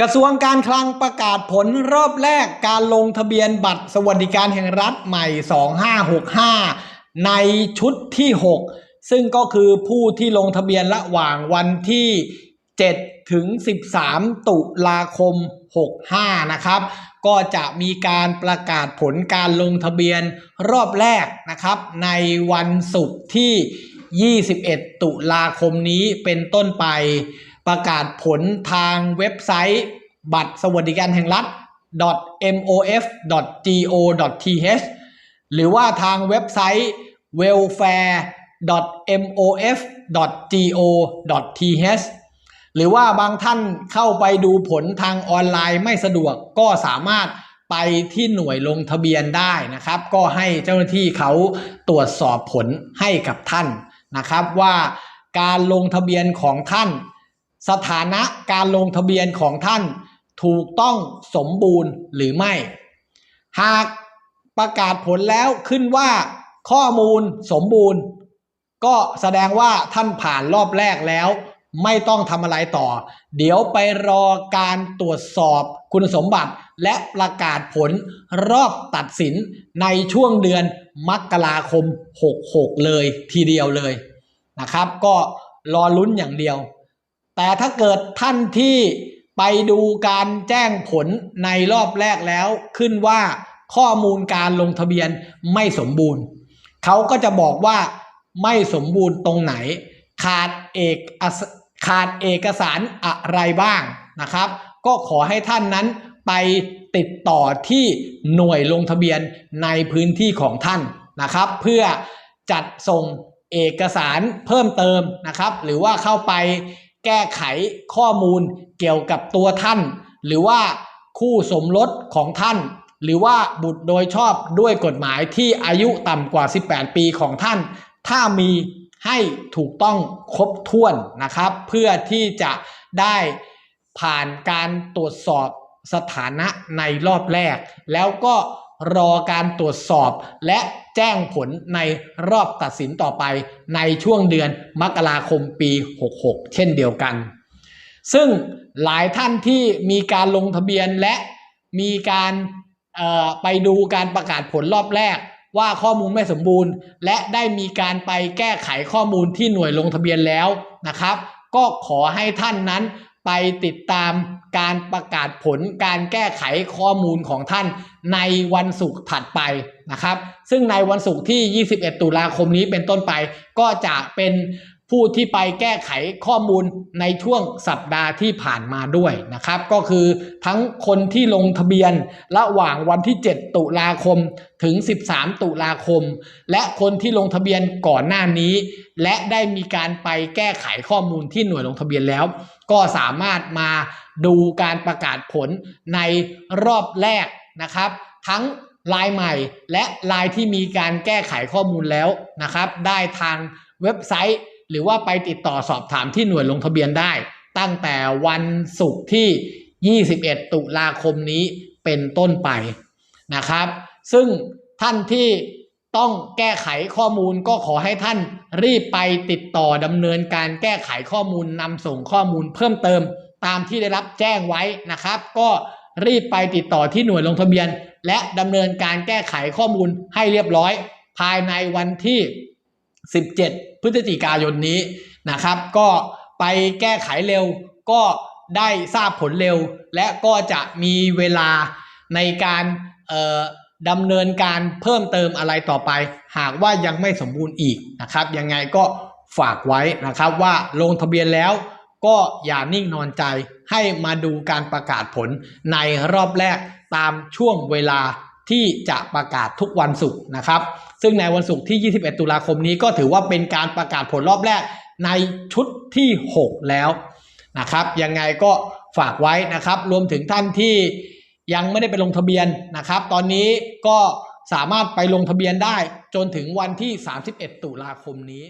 กระทรวงการคลังประกาศผลรอบแรกการลงทะเบียนบัตรสวัสดิการแห่งรัฐใหม่ 2565 ในชุดที่ 6 ซึ่งก็คือผู้ที่ลงทะเบียนระหว่างวันที่ 7 ถึง 13 ตุลาคม 65 นะครับ ก็จะมีการประกาศผลการลงทะเบียนรอบแรกนะครับ ในวันศุกร์ที่ 21 ตุลาคมนี้เป็นต้นไป ประกาศผลทางเว็บไซต์ บัตรสวัสดิการแห่งรัฐ mof.go.th หรือว่าทางเว็บไซต์ welfare.mof.go.th หรือว่าบางท่านเข้าไปดูผลทางออนไลน์ไม่สะดวกก็สามารถไปที่หน่วยลงทะเบียนได้นะครับ ก็ให้เจ้าหน้าที่เขาตรวจสอบผลให้กับท่านนะครับ ว่าการลงทะเบียนของท่าน สถานะการลงทะเบียนของท่านถูกต้องสมบูรณ์หรือไม่ หากประกาศผลแล้วขึ้นว่าข้อมูลสมบูรณ์ ก็แสดงว่าท่านผ่านรอบแรกแล้ว ไม่ต้องทำอะไรต่อ เดี๋ยวไปรอการตรวจสอบคุณสมบัติและประกาศผลรอบตัดสินในช่วงเดือนมกราคม 66 เลยทีเดียวเลยนะครับ ก็รอลุ้นอย่างเดียว แต่ถ้าเกิดท่านที่ไปดูการแจ้งผลในรอบแรกแล้วขึ้นว่าข้อมูลการลงทะเบียนไม่สมบูรณ์ เขาก็จะบอกว่าไม่สมบูรณ์ตรงไหน ขาดเอกสขาดเอกสารอะไรบ้างนะครับ ก็ขอให้ท่านนั้นไปติดต่อที่หน่วยลงทะเบียนในพื้นที่ของท่านนะครับ เพื่อจัดส่งเอกสารเพิ่มเติมนะครับ หรือว่าเข้าไป แก้ไขข้อมูลเกี่ยวกับตัวท่าน หรือว่าคู่สมรสของท่าน หรือว่าบุตรโดยชอบด้วยกฎหมายที่อายุต่ำกว่า 18 ปีของท่าน ถ้ามีให้ถูกต้องครบถ้วนนะครับ เพื่อที่จะได้ผ่านการตรวจสอบสถานะในรอบแรก แล้วก็ รอการตรวจสอบ และแจ้งผลในรอบตัดสินต่อไปในช่วงเดือนมกราคมปี 66 เช่นเดียวกัน ซึ่งหลายท่านที่มีการลงทะเบียนและมีการไปดูการประกาศผลรอบแรกว่าข้อมูลไม่สมบูรณ์ และได้มีการไปแก้ไขข้อมูลที่หน่วยลงทะเบียนแล้วนะครับ ก็ขอให้ท่านนั้น ไปติดตามการประกาศผลการแก้ไขข้อมูลของท่านในวันศุกร์ถัดไปนะครับ ซึ่งในวันศุกร์ที่ 21 ตุลาคมนี้เป็นต้นไปก็จะเป็น ผู้ที่ไปแก้ไขข้อมูลในช่วงสัปดาห์ที่ผ่านมาด้วยนะครับ ก็คือทั้งคนที่ลงทะเบียนระหว่างวันที่ 7 ตุลาคมถึง 13 ตุลาคม และคนที่ลงทะเบียนก่อนหน้านี้ และได้มีการไปแก้ไขข้อมูลที่หน่วยลงทะเบียนแล้ว ก็สามารถมาดูการประกาศผลในรอบแรกนะครับ ทั้งลายใหม่และลายที่มีการแก้ไขข้อมูลแล้วนะครับ ได้ทางเว็บไซต์ หรือว่าไปติดต่อสอบถามที่หน่วยลงทะเบียนได้ ตั้งแต่วันศุกร์ที่ 21 ตุลาคมนี้เป็นต้นไปนะครับ ซึ่งท่านที่ต้องแก้ไขข้อมูลก็ขอให้ท่านรีบไปติดต่อดำเนินการแก้ไขข้อมูลนำส่งข้อมูลเพิ่มเติมตามที่ได้รับแจ้งไว้นะครับ ก็รีบไปติดต่อที่หน่วยลงทะเบียน และดำเนินการแก้ไขข้อมูลให้เรียบร้อย ภายในวันที่ 17 พฤศจิกายนนี้นะครับ ก็ไปแก้ไขเร็วก็ได้ทราบผลเร็ว และก็จะมีเวลาในการดำเนินการเพิ่มเติมอะไรต่อไป หากว่ายังไม่สมบูรณ์อีกนะครับ ยังไงก็ฝากไว้นะครับว่าลงทะเบียนแล้วก็อย่านิ่งนอนใจให้มาดูการประกาศผลในรอบแรกตามช่วงเวลา ที่จะประกาศทุกวันศุกร์นะครับ ซึ่งในวันศุกร์ที่ 21 ตุลาคมนี้ก็ถือว่าเป็นการประกาศผลรอบแรกในชุดที่ 6 แล้วนะครับ ยังไงก็ฝากไว้นะครับ รวมถึงท่านที่ยังไม่ได้ไปลงทะเบียนนะครับ ตอนนี้ก็สามารถไปลงทะเบียนได้จนถึงวันที่ 31 ตุลาคมนี้